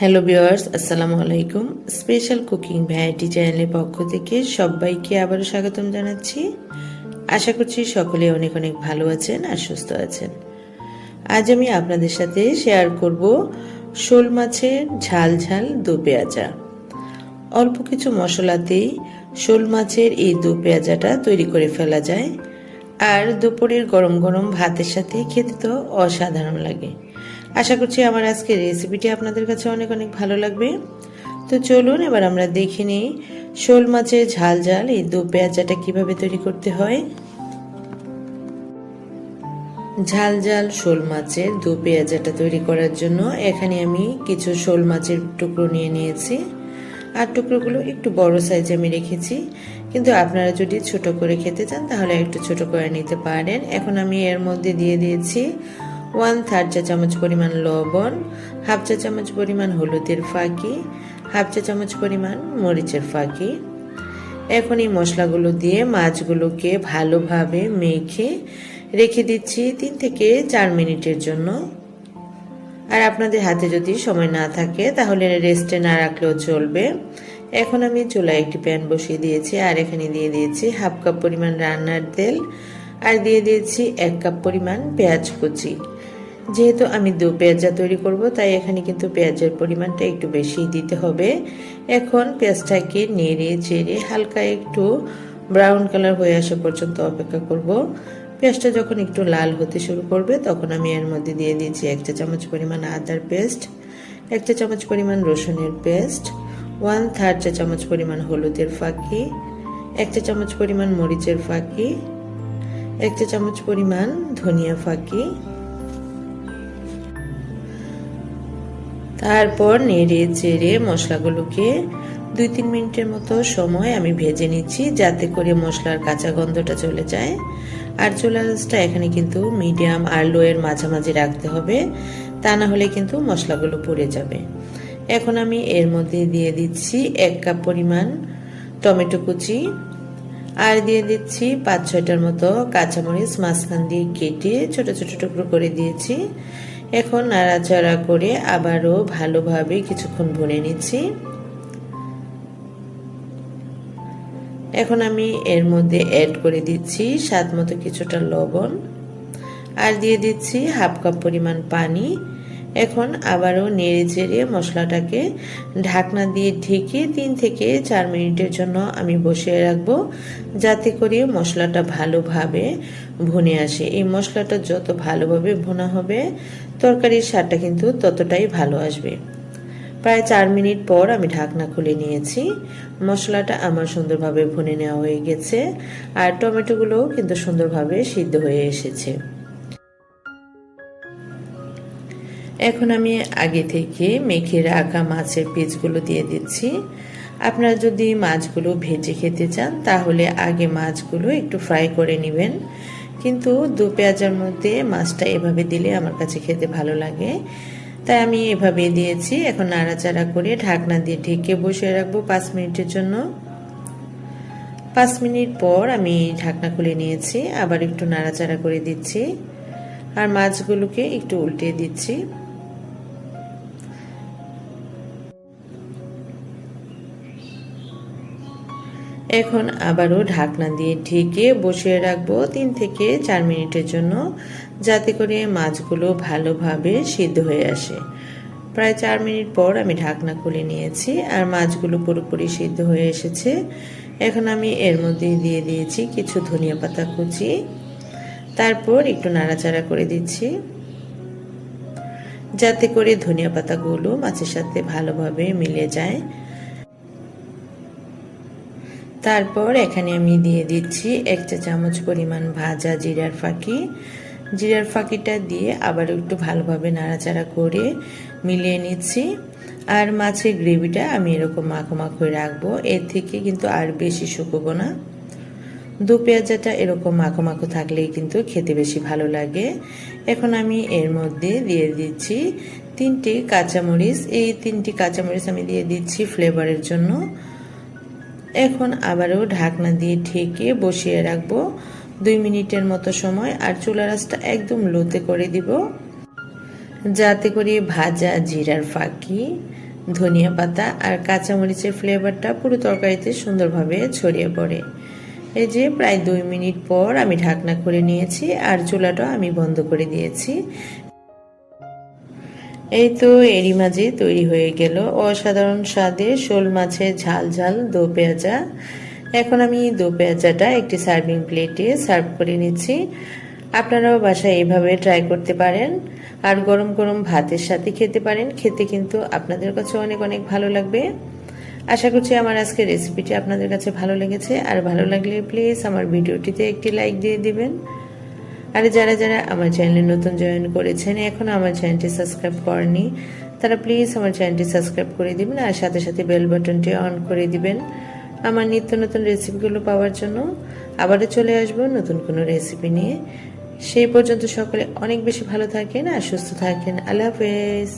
Hello viewers আসসালামু আলাইকুম special cooking variety চ্যানেলের পক্ষ থেকে সবাইকে আবারও স্বাগতম জানাচ্ছি। আশা করছি সকলে অনেক অনেক ভালো আছেন আর সুস্থ আছেন। আজ আমি আপনাদের সাথে শেয়ার করব শোল মাছের ঝাল ঝাল দু পেঁয়াজা। অল্প কিছু মশলাতেই শোল মাছের এই দু পেঁয়াজাটা তৈরি করে ফেলা যায়। আর দুপুরের গরম গরম ভাতের সাথে খেতে তো অসাধারণ লাগে। আশা করছি আমার আজকের রেসিপিটি আপনাদের কাছে অনেক অনেক ভালো লাগবে। তো চলুন এবার আমরা দেখে নিই শোল মাছের ঝাল ঝাল এই দু পেঁয়াজাটা কীভাবে তৈরি করতে হয়। ঝাল ঝাল শোল মাছের দু পেঁয়াজাটা তৈরি করার জন্য এখানে আমি কিছু শোল মাছের টুকরো নিয়ে নিয়েছি। আর টুকরোগুলো একটু বড় সাইজে আমি রেখেছি। কিন্তু আপনারা যদি ছোট করে খেতে চান তাহলে একটু ছোট করে নিতে পারেন। এখন আমি এর মধ্যে দিয়ে দিয়েছি ওয়ান থার্ড চা চামচ পরিমাণ লবণ, হাফ চা চামচ পরিমাণ হলুদের ফাঁকি, হাফ চা চামচ পরিমাণ মরিচের ফাঁকি। এখন এই মশলাগুলো দিয়ে মাছগুলোকে ভালোভাবে মেখে রেখে দিচ্ছি তিন থেকে চার মিনিটের জন্য। আর আপনাদের হাতে যদি সময় না থাকে, তাহলে রেস্টে না রাখলেও চলবে। এখন আমি চুলায় একটি প্যান বসিয়ে দিয়েছি, আর এখানে দিয়ে দিয়েছি হাফ কাপ পরিমাণ রান্নার তেল, আর দিয়ে দিয়েছি এক কাপ পরিমাণ পেঁয়াজ কুচি। যেহেতু আমি দু পেঁয়াজা তৈরি করব, তাই এখানে কিন্তু পেঁয়াজের পরিমাণটা একটু বেশি দিতে হবে। এখন পেঁয়াজটাকে নেড়ে চেড়ে হালকা একটু ব্রাউন কালার হয়ে আসা পর্যন্ত অপেক্ষা করব। পেঁয়াজটা যখন একটু লাল হতে শুরু করবে, তখন আমি এর মধ্যে দিয়ে দিয়েছি একটা চামচ পরিমাণ আদার পেস্ট একটা চামচ পরিমাণ রসুনের পেস্ট, ওয়ান থার্ড চা চামচ পরিমাণ হলুদের ফাঁকি একটা চামচ পরিমাণ মরিচের ফাঁকি একটা চামচ পরিমাণ ধনিয়া ফাঁকি তারপর নেড়ে চেড়ে মশলাগুলোকে দুই তিন মিনিটের মতো সময় আমি ভেজে নিচ্ছি যাতে করে মশলার কাঁচা গন্ধটা চলে যায়। আর চুলাটা এখানে কিন্তু মিডিয়াম আর লোয়ের মাঝামাঝি রাখতে হবে, তা না হলে কিন্তু মশলাগুলো পুড়ে যাবে। এখন আমি এর মধ্যে দিয়ে দিচ্ছি এক কাপ পরিমাণ টমেটো কুচি আর দিয়ে দিচ্ছি পাঁচ ছয়টার মতো কাঁচামরিচ মাঝখান দিয়ে কেটে ছোট ছোট টুকরো করে দিয়েছি। এখন নাড়াচাড়া করে আবারও ভালোভাবে কিছুক্ষণ ভুনে নিচ্ছি। এখন আমি এর মধ্যে অ্যাড করে দিচ্ছি স্বাদ মতো কিছুটা লবণ। আর দিয়ে দিচ্ছি হাফ কাপ পরিমাণ পানি। এখন আবারও নেড়ে চেড়ে মশলাটাকে ঢাকনা দিয়ে ঢেকে তিন থেকে চার মিনিটের জন্য আমি বসিয়ে রাখব, যাতে করে মশলাটা ভালোভাবে ভুনে আসে। এই মশলাটা যত ভালোভাবে ভুনা হবে, তরকারির স্বাদটা কিন্তু ততটাই ভালো আসবে। প্রায় চার মিনিট পর আমি ঢাকনা খুলে নিয়েছি। মশলাটা আমার সুন্দরভাবে ভুনে নেওয়া হয়ে গেছে, আর টমেটোগুলোও কিন্তু সুন্দরভাবে সিদ্ধ হয়ে এসেছে। এখন আমি আগে থেকে মেখে রাখা মাছের পিসগুলো দিয়ে দিচ্ছি। আপনারা যদি মাছগুলো ভেজে খেতে চান, তাহলে আগে মাছগুলো একটু ফ্রাই করে নেবেন। কিন্তু দু পেঁয়াজের মধ্যে মাছটা এভাবে দিলে আমার কাছে খেতে ভালো লাগে। তাই আমি এভাবে দিয়েছি। এখন নাড়াচাড়া করে ঢাকনা দিয়ে ঢেকে বসে রাখব পাঁচ মিনিটের জন্য। পাঁচ মিনিট পর আমি ঢাকনা খুলে নিয়েছি। আবার একটু নাড়াচাড়া করে দিচ্ছি। আর মাছগুলোকে একটু উল্টে দিচ্ছি। এখন আবারও ঢাকনা দিয়ে ঢেকে বসিয়ে রাখব তিন থেকে চার মিনিটের জন্য, যাতে করে মাছগুলো ভালোভাবে সিদ্ধ হয়ে আসে। প্রায় চার মিনিট পর আমি ঢাকনা খুলে নিয়েছি আর মাছগুলো পুরোপুরি সিদ্ধ হয়ে এসেছে। এখন আমি এর মধ্যে দিয়ে দিয়েছি কিছু ধনিয়া পাতা কুচি। তারপর একটু নাড়াচাড়া করে দিচ্ছি। যাতে করে ধনিয়া পাতাগুলো মাছের সাথে ভালোভাবে মিলে যায়। তারপর এখানে আমি দিয়ে দিচ্ছি এক চা চামচ পরিমাণ ভাজা জিরার ফাঁকি। জিরার ফাঁকিটা দিয়ে আবার একটু ভালোভাবে নাড়াচাড়া করে মিলিয়ে নিচ্ছি। আর মাছের গ্রেভিটা আমি এরকম মাখো মাখো রাখব। এর থেকে কিন্তু আর বেশি শুকোবো না। দু পেঁয়াজাটা এরকম মাখো মাখো থাকলেই কিন্তু খেতে বেশি ভালো লাগে। এখন আমি এর মধ্যে দিয়ে দিচ্ছি তিনটি কাঁচামরিচ। এই তিনটি কাঁচামরিচ আমি দিয়ে দিচ্ছি ফ্লেভারের জন্য। এখন আবারও ঢাকনা দিয়ে ঢেকে বসিয়ে রাখব। দুই মিনিটের মতো সময় আর চুলা রাসটা একদম লোতে করে দিব। যাতে করে ভাজা জিরার ফাঁকি, ধনিয়া পাতা আর কাঁচামরিচের ফ্লেভারটা পুরো তরকারিতে সুন্দরভাবে ছড়িয়ে পড়ে। এই যে প্রায় দুই মিনিট পর আমি ঢাকনা করে নিয়েছি আর চুলাটা আমি বন্ধ করে দিয়েছি। এই তো এরি মাঝে তৈরি হয়ে গেল অসাধারণ স্বাদে শোল মাছের ঝাল ঝাল দো পেঁয়াজা। এখন আমি দো পেঁয়াজাটা একটি সার্ভিং প্লেটে সার্ভ করে নিচ্ছি। আপনারাও বাসায় এইভাবে ট্রাই করতে পারেন আর গরম গরম ভাতের সাথে খেতে পারেন। খেতে কিন্তু আপনাদের কাছে অনেক অনেক ভালো লাগবে। আশা করছি আমার আজকের রেসিপিটি আপনাদের কাছে ভালো লেগেছে। আর ভালো লাগলে প্লিজ আমার ভিডিওটিতে একটি লাইক দিয়ে দিবেন। আর যারা যারা আমার চ্যানেলে নতুন জয়েন করেছেন এখনও আমার চ্যানেলটি সাবস্ক্রাইব করেনি তারা প্লিজ আমার চ্যানেলটি সাবস্ক্রাইব করে দিবেন আর সাথে সাথে বেল বাটনটি অন করে দিবেন আমার নিত্য নতুন রেসিপিগুলো পাওয়ার জন্য। আবারও চলে আসব নতুন কোনো রেসিপি নিয়ে। সেই পর্যন্ত সকলে অনেক বেশি ভালো থাকেন আর সুস্থ থাকেন। আল্লাহ হাফেজ।